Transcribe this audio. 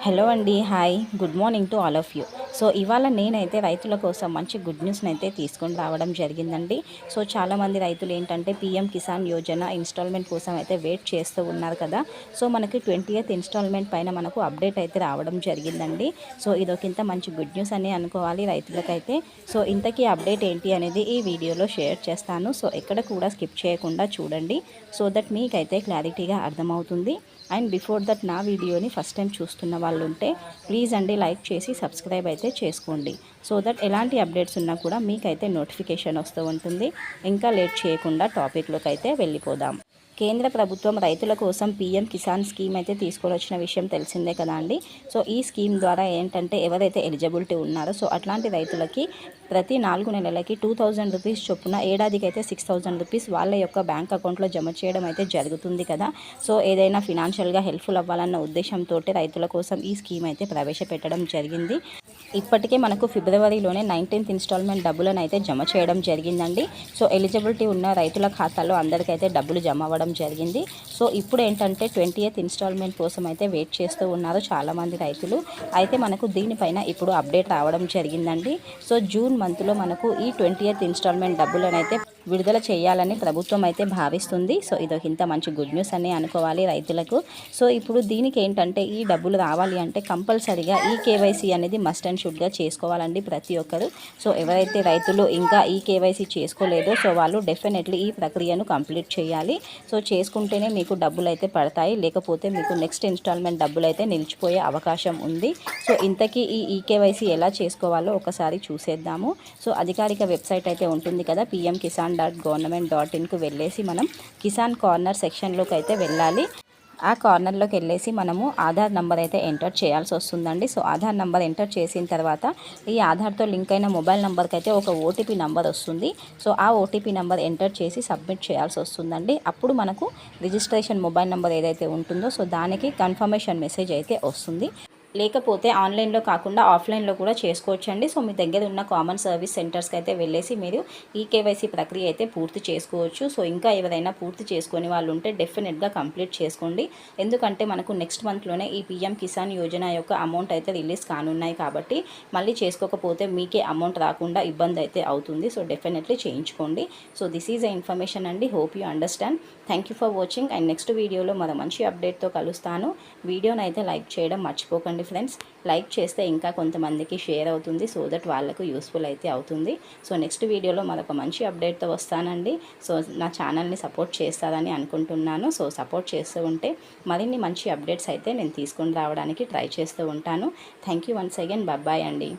Hello అండి hi good morning to all of you so ఇవాళ నేనైతే రైతుల కోసం మంచి గుడ్ న్యూస్ని అయితే తీసుకొని రావడం జరిగిందండి. సో చాలామంది రైతులు ఏంటంటే పీఎం కిసాన్ యోజన ఇన్స్టాల్మెంట్ కోసం అయితే వెయిట్ చేస్తూ ఉన్నారు కదా. సో మనకి ట్వంటీయత్ ఇన్స్టాల్మెంట్ పైన మనకు అప్డేట్ అయితే రావడం జరిగిందండి. సో ఇదొకింత మంచి గుడ్ న్యూస్ అని అనుకోవాలి రైతులకైతే. సో ఇంతకీ అప్డేట్ ఏంటి అనేది ఈ వీడియోలో షేర్ చేస్తాను. సో ఎక్కడ కూడా స్కిప్ చేయకుండా చూడండి. సో దట్ మీకైతే క్లారిటీగా అర్థమవుతుంది. అండ్ బిఫోర్ దట్ నా వీడియోని ఫస్ట్ టైం చూస్తున్న వాళ్ళు ఉంటే ప్లీజ్ అండి లైక్ చేసి సబ్స్క్రైబ్ అయితే చేసుకోండి. సో దట్ ఎలాంటి అప్డేట్స్ ఉన్నా కూడా మీకైతే నోటిఫికేషన్ వస్తూ ఉంటుంది. ఇంకా లేట్ చేయకుండా టాపిక్లోకి అయితే వెళ్ళిపోదాం. కేంద్ర ప్రభుత్వం రైతుల కోసం పీఎం కిసాన్ స్కీమ్ అయితే తీసుకొని వచ్చిన విషయం తెలిసిందే కదా అండి. సో ఈ స్కీమ్ ద్వారా ఏంటంటే ఎవరైతే ఎలిజిబిలిటీ ఉన్నారో సో అట్లాంటి రైతులకి ప్రతి నాలుగు నెలలకి టూ థౌజండ్ రూపీస్ చొప్పున ఏడాదికి అయితే సిక్స్ థౌజండ్ రూపీస్ వాళ్ళ యొక్క బ్యాంక్ అకౌంట్లో జమ చేయడం అయితే జరుగుతుంది కదా. సో ఏదైనా ఫినాన్షియల్గా హెల్ప్ఫుల్ అవ్వాలన్న ఉద్దేశంతో రైతుల కోసం ఈ స్కీమ్ అయితే ప్రవేశపెట్టడం జరిగింది. ఇప్పటికే మనకు ఫిబ్రవరిలోనే నైన్టీన్త్ ఇన్స్టాల్మెంట్ డబ్బులను అయితే జమ చేయడం జరిగిందండి. సో ఎలిజిబిలిటీ ఉన్న రైతుల ఖాతాలో అందరికైతే డబ్బులు జమ అవ్వడం జరిగింది. సో ఇప్పుడు ఏంటంటే ట్వంటీ ఎయిత్ ఇన్స్టాల్మెంట్ కోసం అయితే వెయిట్ చేస్తూ ఉన్నారు చాలామంది రైతులు. అయితే మనకు దీనిపైన ఇప్పుడు అప్డేట్ రావడం జరిగిందండి. సో జూన్ మంత్లో మనకు ఈ ట్వంటీ ఎయిత్ ఇన్స్టాల్మెంట్ డబ్బులను అయితే విడుదల చేయాలని ప్రభుత్వం అయితే భావిస్తుంది. సో ఇదొక ఇంత మంచి గుడ్ న్యూస్ అని అనుకోవాలి రైతులకు. సో ఇప్పుడు దీనికి ఏంటంటే ఈ డబ్బులు రావాలి అంటే కంపల్సరీగా ఈ కేవైసీ అనేది మస్ట్ అండ్ షుడ్గా చేసుకోవాలండి ప్రతి ఒక్కరు. సో ఎవరైతే రైతులు ఇంకా ఈ కేవైసీ చేసుకోలేదో సో వాళ్ళు డెఫినెట్లీ ఈ ప్రక్రియను కంప్లీట్ చేయాలి. సో చేసుకుంటేనే మీకు డబ్బులు అయితే పడతాయి. లేకపోతే మీకు నెక్స్ట్ ఇన్స్టాల్మెంట్ డబ్బులు అయితే నిలిచిపోయే అవకాశం ఉంది. సో ఇంతకీ ఈ ఈకేవైసీ ఎలా చేసుకోవాలో ఒకసారి చూసేద్దాము. సో అధికారిక వెబ్సైట్ అయితే ఉంటుంది కదా PM Kisan dot government dot ఇన్కు వెళ్ళేసి మనం కిసాన్ కార్నర్ సెక్షన్లోకి అయితే వెళ్ళాలి. ఆ కార్నర్లోకి వెళ్ళేసి మనము ఆధార్ నెంబర్ అయితే ఎంటర్ చేయాల్సి వస్తుందండి. సో ఆధార్ నెంబర్ ఎంటర్ చేసిన తర్వాత ఈ ఆధార్తో లింక్ అయిన మొబైల్ నెంబర్కి అయితే ఒక ఓటీపీ నెంబర్ వస్తుంది. సో ఆ ఓటీపీ నెంబర్ ఎంటర్ చేసి సబ్మిట్ చేయాల్సి వస్తుందండి. అప్పుడు మనకు రిజిస్ట్రేషన్ మొబైల్ నెంబర్ ఏదైతే ఉంటుందో సో దానికి కన్ఫర్మేషన్ మెసేజ్ అయితే వస్తుంది. లేకపోతే ఆన్లైన్లో కాకుండా ఆఫ్లైన్లో కూడా చేసుకోవచ్చండి. సో మీ దగ్గర ఉన్న కామన్ సర్వీస్ సెంటర్స్కి అయితే వెళ్ళేసి మీరు ఈ కేవైసీ ప్రక్రియ అయితే పూర్తి చేసుకోవచ్చు. సో ఇంకా ఎవరైనా పూర్తి చేసుకొని వాళ్ళు ఉంటే డెఫినెట్గా కంప్లీట్ చేసుకోండి. ఎందుకంటే మనకు నెక్స్ట్ మంత్లోనే ఈ పీఎం కిసాన్ యోజన యొక్క అమౌంట్ అయితే రిలీజ్ కానున్నాయి కాబట్టి మళ్ళీ చేసుకోకపోతే మీకే అమౌంట్ రాకుండా ఇబ్బంది అయితే అవుతుంది. సో డెఫినెట్లీ చేయించుకోండి. So this is a information అండి. Hope you understand. Thank you for watching. And next వీడియోలో మరో మంచి అప్డేట్తో కలుస్తాను. వీడియోనైతే అయితే లైక్ చేయడం మర్చిపోకండి. ఫ్రెండ్స్. లైక్ చేస్తే ఇంకా కొంతమందికి షేర్ అవుతుంది సో దట్ వాళ్ళకు యూస్ఫుల్ అయితే అవుతుంది. సో నెక్స్ట్ వీడియోలో మరొక మంచి అప్డేట్తో వస్తానండి. సో నా ఛానల్ని సపోర్ట్ చేస్తారని అనుకుంటున్నాను. సో సపోర్ట్ చేస్తూ ఉంటే మరిన్ని మంచి అప్డేట్స్ అయితే నేను తీసుకొని రావడానికి ట్రై చేస్తూ ఉంటాను. Thank you once again. Bye అండి.